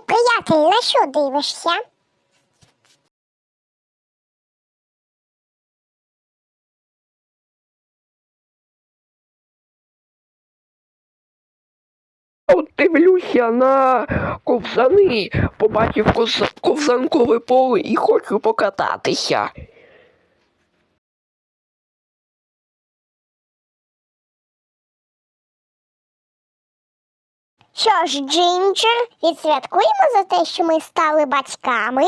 приятель, на що дивишся? От дивлюся на ковзани, побачив коз- ковзанкове поле і хочу покататися. Що ж, Джинджер, відсвяткуємо за те, що ми стали батьками.